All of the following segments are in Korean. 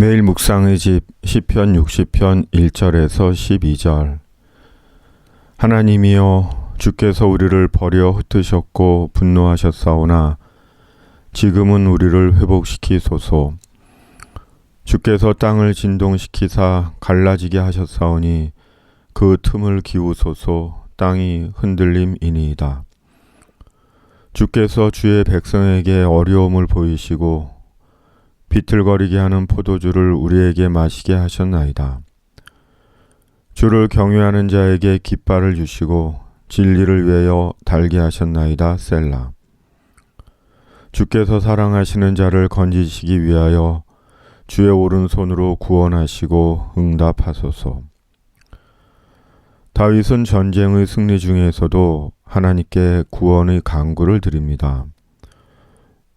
매일 묵상의 집 시편 60편 1절에서 12절. 하나님이여 주께서 우리를 버려 흩으셨고 분노하셨사오나 지금은 우리를 회복시키소서. 주께서 땅을 진동시키사 갈라지게 하셨사오니 그 틈을 기우소서. 땅이 흔들림이니이다. 주께서 주의 백성에게 어려움을 보이시고 비틀거리게 하는 포도주를 우리에게 마시게 하셨나이다. 주를 경외하는 자에게 깃발을 주시고 진리를 위하여 달게 하셨나이다. 셀라. 주께서 사랑하시는 자를 건지시기 위하여 주의 오른손으로 구원하시고 응답하소서. 다윗은 전쟁의 승리 중에서도 하나님께 구원의 강구를 드립니다.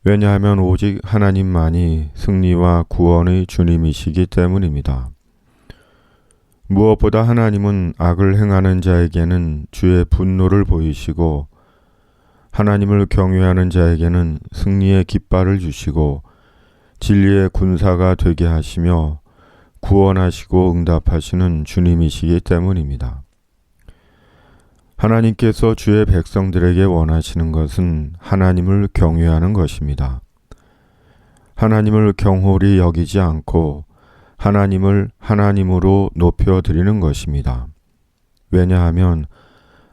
왜냐하면 오직 하나님만이 승리와 구원의 주님이시기 때문입니다. 무엇보다 하나님은 악을 행하는 자에게는 주의 분노를 보이시고 하나님을 경외하는 자에게는 승리의 깃발을 주시고 진리의 군사가 되게 하시며 구원하시고 응답하시는 주님이시기 때문입니다. 하나님께서 주의 백성들에게 원하시는 것은 하나님을 경외하는 것입니다. 하나님을 경홀히 여기지 않고 하나님을 하나님으로 높여드리는 것입니다. 왜냐하면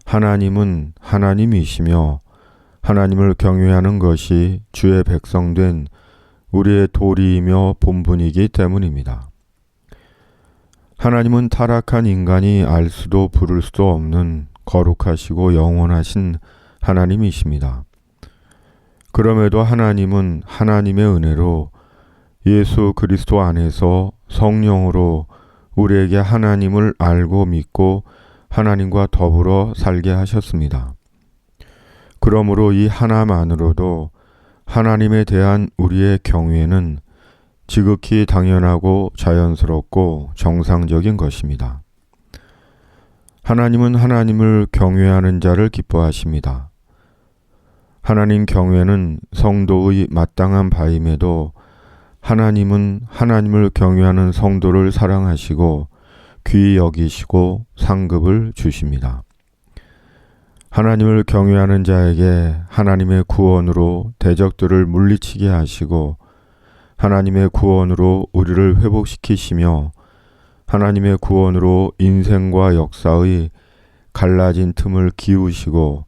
하나님은 하나님이시며 하나님을 경외하는 것이 주의 백성된 우리의 도리이며 본분이기 때문입니다. 하나님은 타락한 인간이 알 수도 부를 수도 없는 거룩하시고 영원하신 하나님이십니다. 그럼에도 하나님은 하나님의 은혜로 예수 그리스도 안에서 성령으로 우리에게 하나님을 알고 믿고 하나님과 더불어 살게 하셨습니다. 그러므로 이 하나만으로도 하나님에 대한 우리의 경외는 지극히 당연하고 자연스럽고 정상적인 것입니다. 하나님은 하나님을 경외하는 자를 기뻐하십니다. 하나님 경외는 성도의 마땅한 바임에도 하나님은 하나님을 경외하는 성도를 사랑하시고 귀히 여기시고 상급을 주십니다. 하나님을 경외하는 자에게 하나님의 구원으로 대적들을 물리치게 하시고 하나님의 구원으로 우리를 회복시키시며 하나님의 구원으로 인생과 역사의 갈라진 틈을 기우시고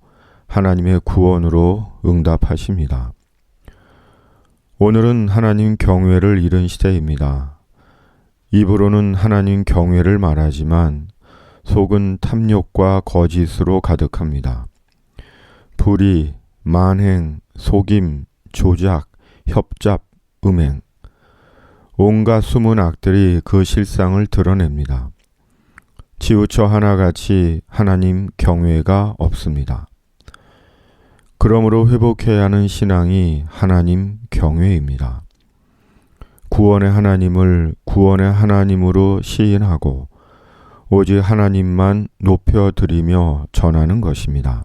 하나님의 구원으로 응답하십니다. 오늘은 하나님 경외를 잃은 시대입니다. 입으로는 하나님 경외를 말하지만 속은 탐욕과 거짓으로 가득합니다. 불의, 만행, 속임, 조작, 협잡, 음행. 온갖 숨은 악들이 그 실상을 드러냅니다. 치우쳐 하나같이 하나님 경외가 없습니다. 그러므로 회복해야 하는 신앙이 하나님 경외입니다. 구원의 하나님을 구원의 하나님으로 시인하고 오직 하나님만 높여드리며 전하는 것입니다.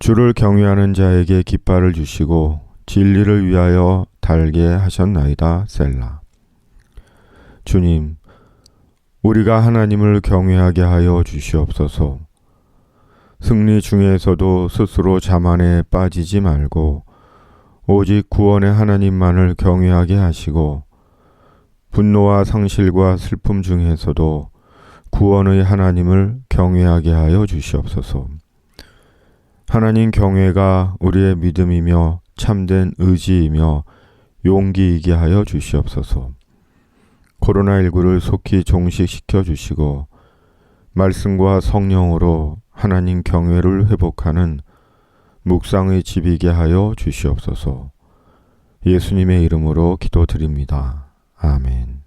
주를 경외하는 자에게 깃발을 주시고 진리를 위하여 달게 하셨나이다. 셀라. 주님, 우리가 하나님을 경외하게 하여 주시옵소서. 승리 중에서도 스스로 자만에 빠지지 말고 오직 구원의 하나님만을 경외하게 하시고 분노와 상실과 슬픔 중에서도 구원의 하나님을 경외하게 하여 주시옵소서. 하나님 경외가 우리의 믿음이며 참된 의지이며 용기이게 하여 주시옵소서. 코로나19를 속히 종식시켜 주시고 말씀과 성령으로 하나님 경외를 회복하는 묵상의 집이게 하여 주시옵소서. 예수님의 이름으로 기도드립니다. 아멘.